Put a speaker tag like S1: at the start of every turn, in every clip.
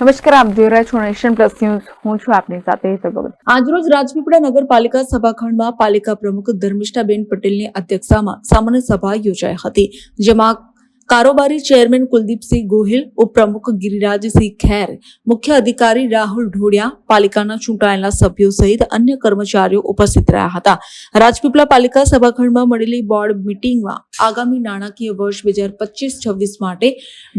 S1: નમસ્કાર, આપ જોઈ રહ્યા છો નેશન પ્લસ ન્યૂઝ. હું છું આપની સાથે
S2: આજરોજ રાજપીપળા નગરપાલિકા સભાખંડમાં પાલિકા પ્રમુખ ધર્મિષ્ઠાબેન પટેલની અધ્યક્ષતામાં સામાન્ય સભા યોજાઈ હતી, જેમાં કારોબારી ચેરમેન કુલદીપસિંહ ગોહિલ, ઉપપ્રમુખ ગિરિરાજસિંહ ખેર, મુખ્ય અધિકારી રાહુલ ઢોડિયા પાલિકાના ચૂંટાયેલા સભ્યો સહિત અન્ય કર્મચારીઓ ઉપસ્થિત રહ્યા હતા. રાજપીપળા પાલિકા સભાખંડમાં મળેલી બોર્ડ મિટિંગમાં આગામી નાણાકીય વર્ષ બે હજાર પચીસ છવ્વીસ માટે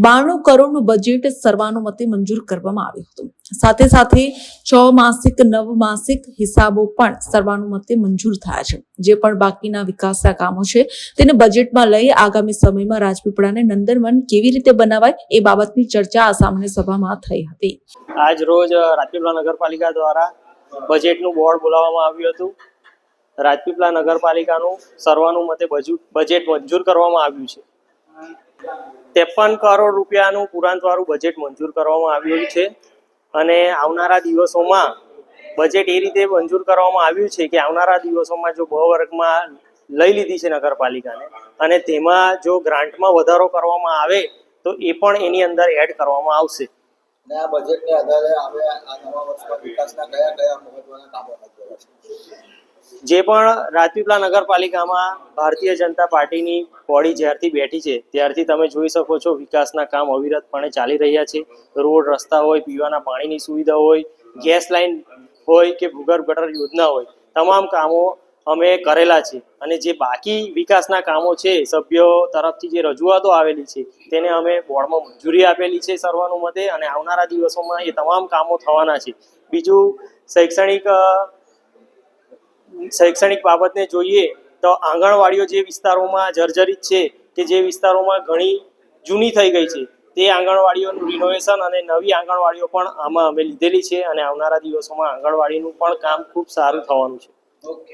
S2: બાણું કરોડનું બજેટ સર્વાનુમતે મંજૂર કરવામાં આવ્યું હતું. સાથે સાથે છ માસિક, નવ માસિક હિસાબો પણ સર્વાનુમતે મંજૂર થયા છે. જે પણ બાકીના વિકાસના કામો છે તેને બજેટમાં લઈ આગામી સમયમાં રાજપીપળાને નંદનવન કેવી રીતે બનાવાય એ બાબતની ચર્ચા આ સામાન્ય સભામાં થઈ હતી.
S3: આજ રોજ રાજપીપળા નગરપાલિકા દ્વારા બજેટનું બોર્ડ બોલાવવામાં આવ્યું હતું. રાજપીપળા નગરપાલિકાનું સર્વાનુમતે બજુ- બજેટ મંજૂર કરવામાં આવ્યું છે. ત્રેપન કરોડ રૂપિયાનું પુરાંતવાળું બજેટ મંજૂર કરવામાં આવ્યું છે અને આવનારા દિવસોમાં બજેટ એ રીતે મંજૂર કરવામાં આવ્યું છે કે આવનારા દિવસોમાં જો બ વર્ગમાં લઈ લીધી છે નગરપાલિકાને અને તેમાં જો ગ્રાન્ટમાં વધારો કરવામાં આવે તો એ પણ એની અંદર એડ કરવામાં આવશે.
S4: આ બજેટને આધારે હવે આ નવા વર્ષમાં વિકાસના કયા કયા મહત્વના કામો છે?
S3: જે પણ રાજપીપળા નગરપાલિકામાં ભારતીય જનતા પાર્ટીની બોડી જ્યારથી બેઠી છે ત્યારથી તમે જોઈ શકો છો વિકાસના કામ અવિરતપણે ચાલી રહ્યા છે. રોડ રસ્તા હોય પીવાના પાણીની સુવિધા હોય ગેસ લાઈન હોય કે ભૂગર્ભ ગટર યોજના હોય તમામ કામો અમે કરેલા છે. અને જે બાકી વિકાસના કામો છે, સભ્યો તરફથી જે રજૂઆતો આવેલી છે, તેને અમે બોર્ડમાં મંજૂરી આપેલી છે સર્વાનુમતે અને આવનારા દિવસોમાં એ તમામ કામો થવાના છે. બીજું, શૈક્ષણિક શૈક્ષણિક બાબતને જોઈએ તો આંગણવાડીઓ જે વિસ્તારોમાં જર્જરિત છે કે જે વિસ્તારોમાં ઘણી જૂની થઈ ગઈ છે, તે આંગણવાડીઓનું રિનોવેશન અને નવી આંગણવાડીઓ પણ આમાં અમે લીધેલી છે અને આવનારા દિવસોમાં આંગણવાડીનું પણ કામ ખૂબ સારું થવાનું છે.
S4: Okay